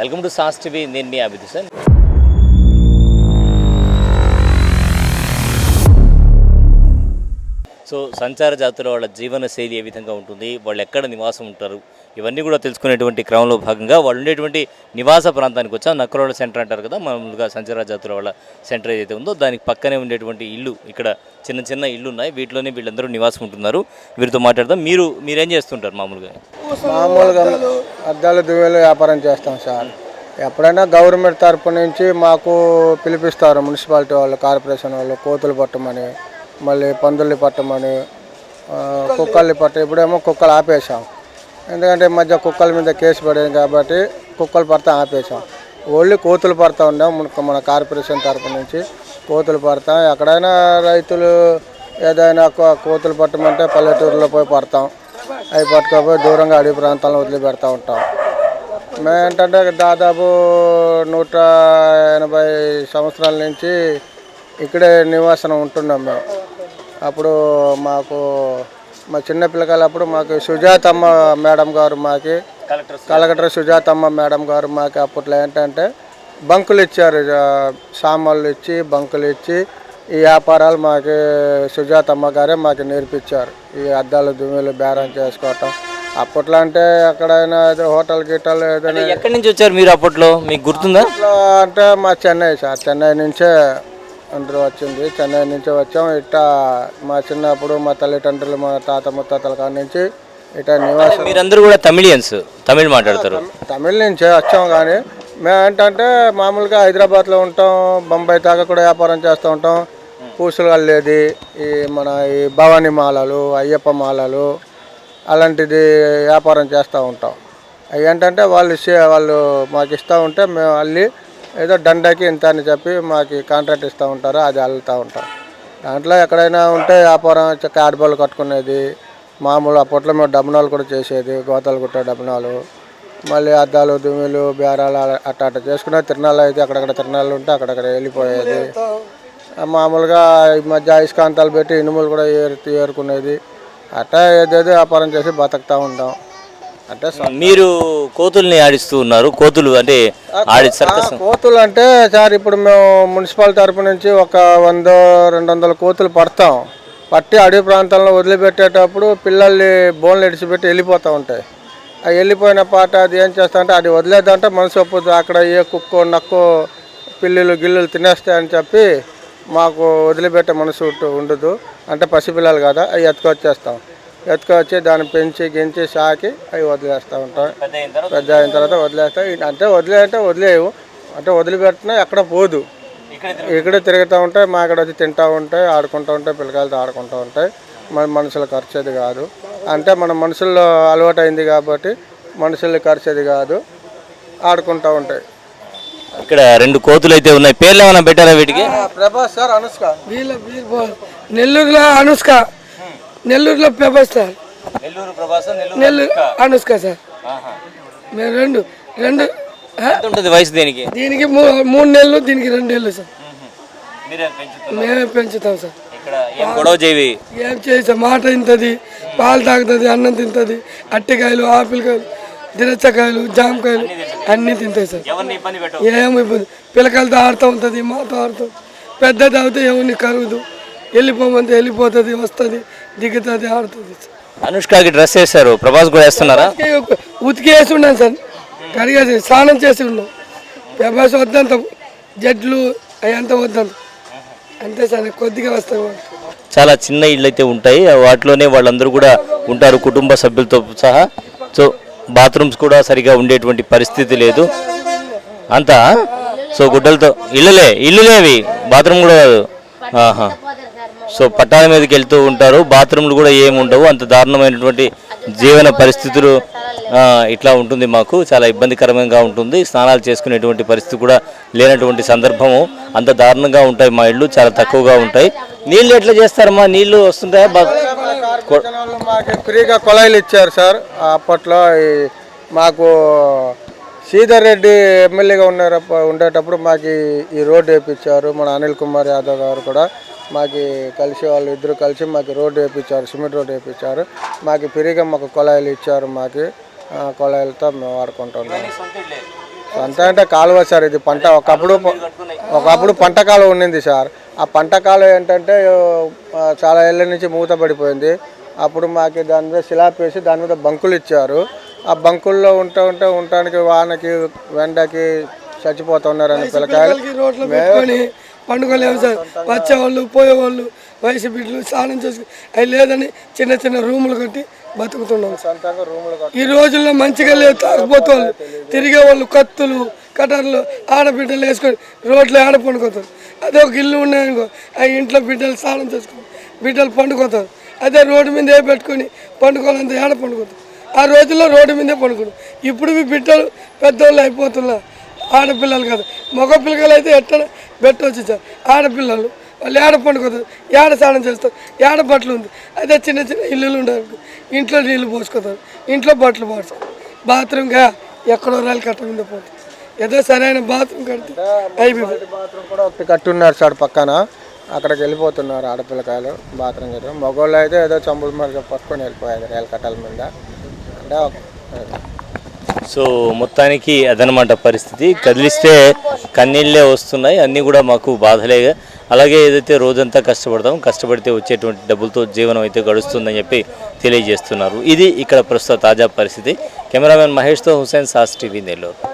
Welcome to sauce TV నేను మీ అభిది so సంచార జాతుల వాళ్ళ జీవన శైలి ఏ విధంగా ఉంటుంది వాళ్ళు ఎక్కడ నివాసం ఉంటారు ఇవన్నీ కూడా తెలుసుకునేటువంటి క్రమంలో భాగంగా వాళ్ళు ఉండేటువంటి నివాస ప్రాంతానికి వచ్చాం. నక్కరోళ్ళ సెంటర్ అంటారు కదా మామూలుగా సంచార జాతుల వాళ్ళ సెంటర్ ఏదైతే ఉందో దానికి పక్కనే ఉండేటువంటి ఇల్లు ఇక్కడ చిన్న చిన్న ఇల్లు ఉన్నాయి వీటిలోనే వీళ్ళందరూ నివాసం ఉంటున్నారు. వీరితో మాట్లాడదాం. మీరు మీరేం చేస్తుంటారు మామూలుగా? మామూలుగా అద్దాల దువ్వెలు వ్యాపారం చేస్తాం సార్. ఎప్పుడైనా గవర్నమెంట్ తరపు నుంచి మాకు పిలిపిస్తారు మున్సిపాలిటీ వాళ్ళు కార్పొరేషన్ వాళ్ళు కోతులు పట్టమని. మళ్ళీ పందుల్ని పట్టమని కుక్కల్ని పట్ట ఇప్పుడేమో కుక్కలు ఆపేసాం ఎందుకంటే ఈ మధ్య కుక్కల మీద కేసు పడింది కాబట్టి కుక్కలు పడతా ఆపేసాం ఓన్లీ కోతులు పడతా ఉన్నాం మన మన కార్పొరేషన్ తరపు నుంచి కోతులు పడతాం. ఎక్కడైనా రైతులు ఏదైనా కోతులు పట్టమంటే పల్లెటూరులో పోయి పడతాం. అవి పట్టుకపోయి దూరంగా అడవి ప్రాంతాలను వదిలిపెడతా ఉంటాం. మేము ఏంటంటే దాదాపు నూట ఎనభై సంవత్సరాల నుంచి ఇక్కడే నివాసనం ఉంటున్నాం మేము. అప్పుడు మాకు మా చిన్న పిల్లకాయలప్పుడు మాకు సుజాతమ్మ మేడం గారు మాకి కలెక్టర్ సుజాతమ్మ మేడం గారు మాకు అప్పట్లో ఏంటంటే బంకులు ఇచ్చారు సామాన్లు ఇచ్చి బంకులు ఇచ్చి ఈ వ్యాపారాలు మాకు సుజాతమ్మ గారే మాకు నేర్పించారు. ఈ అద్దాలు దుమ్ములు బేరం చేసుకోవటం. అప్పట్లో అంటే ఎక్కడైనా ఏదో హోటల్ గిట్టలు ఏదైనా ఎక్కడి నుంచి వచ్చారు మీరు అప్పట్లో? మీకు గుర్తుందా? అంటే మా చెన్నై సార్ చెన్నై నుంచే అందరూ వచ్చింది. చెన్నై నుంచి వచ్చాం. ఇట్టా మా చిన్నప్పుడు మా తల్లిదండ్రులు మా తాత ముత్తాతల కాడ నుంచి ఇటా నివాసం. మీరందరూ కూడా తమిళియన్స్ తమిళ్ మాట్లాడతారు. తమిళ నుంచే వచ్చాం కానీ మేము ఏంటంటే మామూలుగా హైదరాబాద్లో ఉంటాం బొంబాయి దాకా కూడా వ్యాపారం చేస్తూ ఉంటాం. పూసలు అల్లేది ఈ మన ఈ భవానీ మాలలు అయ్యప్ప మాలలు అలాంటిది వ్యాపారం చేస్తూ ఉంటాం. అవి ఏంటంటే వాళ్ళు వాళ్ళు మాకు ఇస్తూ ఉంటే మేము అల్లి ఏదో దండకి ఇంత అని చెప్పి మాకు కాంట్రాక్ట్ ఇస్తూ ఉంటారు అది వెళ్తూ ఉంటాం దాంట్లో ఎక్కడైనా ఉంటే వ్యాపారం క్యాడ్బాల్ కట్టుకునేది మామూలు అప్పట్లో మేము డబ్బనాలు కూడా చేసేది గోతాలు కుట్టే డబ్బనాలు మళ్ళీ అద్దాలు దుమ్ములు బేరాలు అలా- అట్ట అట్ట చేసుకునే తిరణాలు అయితే అక్కడక్కడ తిరణాలు ఉంటే అక్కడక్కడ వెళ్ళిపోయేది. మామూలుగా ఈ మధ్య అయస్కాంతాలు పెట్టి ఇనుములు కూడా ఏరు ఏరుకునేది. అట్టా ఏదేదో వ్యాపారం చేసి బతుకుతూ ఉంటాం. మీరు కోతుల్ని ఆడిస్తూ ఉన్నారు. కోతులు అంటే ఆడి సర్కస్ కోతులు అంటే సార్ ఇప్పుడు మేము మున్సిపల్ తరపు నుంచి ఒక వంద రెండు వందల కోతులు పడతాం. పట్టి అడవి ప్రాంతాల్లో వదిలిపెట్టేటప్పుడు పిల్లల్ని బోన్లు ఇడిచిపెట్టి వెళ్ళిపోతూ ఉంటాయి. అవి వెళ్ళిపోయిన పాట అది ఏం చేస్తా అంటే అది వదిలేదంటే మనసు ఒప్పుద్దు. అక్కడ ఏ కుక్కో నక్కో పిల్లులు గిల్లులు తినేస్తాయని చెప్పి మాకు వదిలిపెట్టే మనసు ఉండదు. అంటే పసిపిల్లలు కదా అవి ఎత్తుకొచ్చేస్తాం. ఎత్తుకొచ్చి దాన్ని పెంచి గించి సాకి అవి వదిలేస్తూ ఉంటాం. పెద్ద అయిన తర్వాత వదిలేస్తాం. అంటే వదిలే అంటే వదిలేవు అంటే వదిలిపెట్టినా ఎక్కడ పోదు. ఇక్కడే తిరుగుతూ. ఉంటాయి మా ఇక్కడ వచ్చి తింటూ ఉంటాయి ఆడుకుంటూ ఉంటాయి పిల్లకాయలతో ఆడుకుంటూ ఉంటాయి మన మనుషులు ఖర్చేది కాదు. అంటే మన మనుషుల్లో అలవాటు అయింది కాబట్టి మనుషుల్ని ఖర్చేది కాదు. ఆడుకుంటూ ఉంటాయి. ఇక్కడ రెండు కోతులు అయితే ఉన్నాయి. పేర్లు ఏమైనా పెట్టారా వీటికి? ప్రభాస్ సార్ అనుష్క. వీళ్ళు నెల్లూరులో అనుష్క. నెల్లూరులో పెబర్ సార్. నెల్లూరు ప్రభాసం నెల్లూరు అనుష్క. సార్. మేము రెండు రెండు ఆ? ఎంత ఉంటుంది వయసు దీనికి? దీనికి మూడు నెలలు దీనికి రెండు నెలలు సార్. మేమే పెంచుతాం సార్. ఏం గొడవ చేవి ఏం చేసా మాట తింటుంది పాలు తాగుతుంది అన్నం తింటుంది అట్టికాయలు ఆపిల్కాయలు దిరచ్చకాయలు జామకాయలు అన్నీ తింటాయి. సార్. ఎవరిని ఇబ్బంది పెట్టవు? ఏమి ఇబ్బంది? పిల్లకాయలతో ఆడుతూ ఉంటుంది మాతో ఆడుతుంది పెద్దది అవుతే ఎవరిని కరువుదు. వెళ్ళిపోమంటే వెళ్ళిపోతుంది వస్తుంది దిగుతుంది ఆడుతుంది. అనుష్కకి డ్రెస్ వేస్తారు ప్రభాస్ కూడా వేస్తున్నారా? ఉతికి వేసి ఉన్నాను సార్. కడిగేసి స్నానం చేసి ఉన్నాం వ్యవసాయం వద్దంత జడ్లు అవంతా వద్దంత అంతే సార్ కొద్దిగా వస్తాయి. చాలా చిన్న ఇళ్ళు అయితే ఉంటాయి. వాటిలోనే వాళ్ళందరూ కూడా ఉంటారు కుటుంబ సభ్యులతో సహా. సో బాత్రూమ్స్ కూడా సరిగా ఉండేటువంటి పరిస్థితి లేదు. అంతా? సో గుడ్డలతో ఇల్లులే ఇల్లులే అవి బాత్రూమ్ కూడా కాదు. ఆహా. సో పట్టాల మీదకి వెళ్తూ ఉంటారు. బాత్రూమ్లు కూడా ఏమి ఉండవు. అంత దారుణమైనటువంటి జీవన పరిస్థితులు ఇట్లా ఉంటుంది మాకు. చాలా ఇబ్బందికరంగా ఉంటుంది. స్నానాలు చేసుకునేటువంటి పరిస్థితి కూడా లేనటువంటి సందర్భము. అంత దారుణంగా ఉంటాయి మా ఇళ్ళు. చాలా తక్కువగా ఉంటాయి. నీళ్ళు ఎట్లా చేస్తారమ్మా నీళ్ళు వస్తుంటాయా? మాకు ఫ్రీగా కొలాయిలు ఇచ్చారు సార్. అప్పట్లో మాకు శ్రీధర్ రెడ్డి ఎమ్మెల్యేగా ఉన్నారు ఉండేటప్పుడు మాకు ఈ- రోడ్డు వేయించారు మన అనిల్ కుమార్ యాదవ్ గారు కూడా మాకు కలిసి వాళ్ళు ఇద్దరు కలిసి మాకు రోడ్డు వేయించారు సిమెంట్ రోడ్డు వేయించారు మాకు పెరిగి మాకు కొలాయిలు ఇచ్చారు మాకు. ఆ కొలాయిలతో మేము వాడుకుంటున్నాం సొంత అంటే కాలువ సార్ ఇది పంట. ఒకప్పుడు ఒకప్పుడు పంట కాలువ ఉండింది సార్. ఆ పంట కాలువ ఏంటంటే చాలా ఏళ్ళ నుంచి మూత పడిపోయింది. అప్పుడు మాకు దాని మీద శిలాపేసి దాని మీద బంకులు ఇచ్చారు. ఆ బంకుల్లో ఉంటూ ఉంటే ఉండటానికి వానకి వెండకి చచ్చిపోతున్నారని పిల్లకాయలు. పెట్టుకొని పండుగలేము సార్. వచ్చేవాళ్ళు పోయేవాళ్ళు వయసు బిడ్డలు స్నానం చేసుకుని అవి లేదని చిన్న చిన్న రూములు కట్టి బతుకుతున్నాం ఈ రోజుల్లో మంచిగా లేదు తాగుపోతే వాళ్ళు తిరిగే వాళ్ళు కత్తులు కటర్లు ఆడబిడ్డలు వేసుకొని రోడ్లు ఆడ పండుకోతారు? అదే ఒక ఇల్లు ఉన్నాయనుకో ఆ ఇంట్లో బిడ్డలు స్నానం చేసుకొని బిడ్డలు పండుకోతారు. అదే రోడ్డు మీద ఏ పెట్టుకొని పండుకోవాలంటే ఆడ పండుకోతారు? ఆ రోజుల్లో రోడ్డు మీదే పండుకోడు ఇప్పుడు మీ బిడ్డలు పెద్దోళ్ళు అయిపోతున్నారు ఆడపిల్లలు కాదు. మగ పిల్లలు అయితే ఎట్లా పెట్టవచ్చు సార్. ఆడపిల్లలు వాళ్ళు ఏడ పండుకోతారు? ఏడ స్నానం చేస్తారు? ఏడ బట్టలు ఉంది? అదే చిన్న చిన్న ఇల్లులు ఉండవు ఇంట్లో నీళ్ళు పోసుకోతారు ఇంట్లో బట్టలు పోసుకోరు బాత్రూమ్గా ఎక్కడో రైలు కట్ట మీద పోతుంది ఏదో సరైన బాత్రూమ్ కడితే అయిపోయింది బాత్రూమ్ కూడా ఒకటి కట్టున్నారు సార్ పక్కన. అక్కడికి వెళ్ళిపోతున్నారు ఆడపిల్లకాయలు బాత్రూమ్ కట్టు మగవాళ్ళు అయితే ఏదో చంపులు మరి పట్టుకొని వెళ్ళిపోయారు రేల కట్టాల మీద. సో మొత్తానికి అదనమాట పరిస్థితి. కదిలిస్తే కన్నీళ్ళే వస్తున్నాయి. అన్నీ కూడా మాకు బాధలే. అలాగే ఏదైతే రోజంతా కష్టపడతాం కష్టపడితే వచ్చేటువంటి డబ్బులతో జీవనం అయితే గడుస్తుందని చెప్పి తెలియజేస్తున్నారు. ఇది ఇక్కడ ప్రస్తుత తాజా పరిస్థితి. కెమెరామెన్ మహేష్తో హుసేన్ సాస్ టీవీ నెల్లూరు.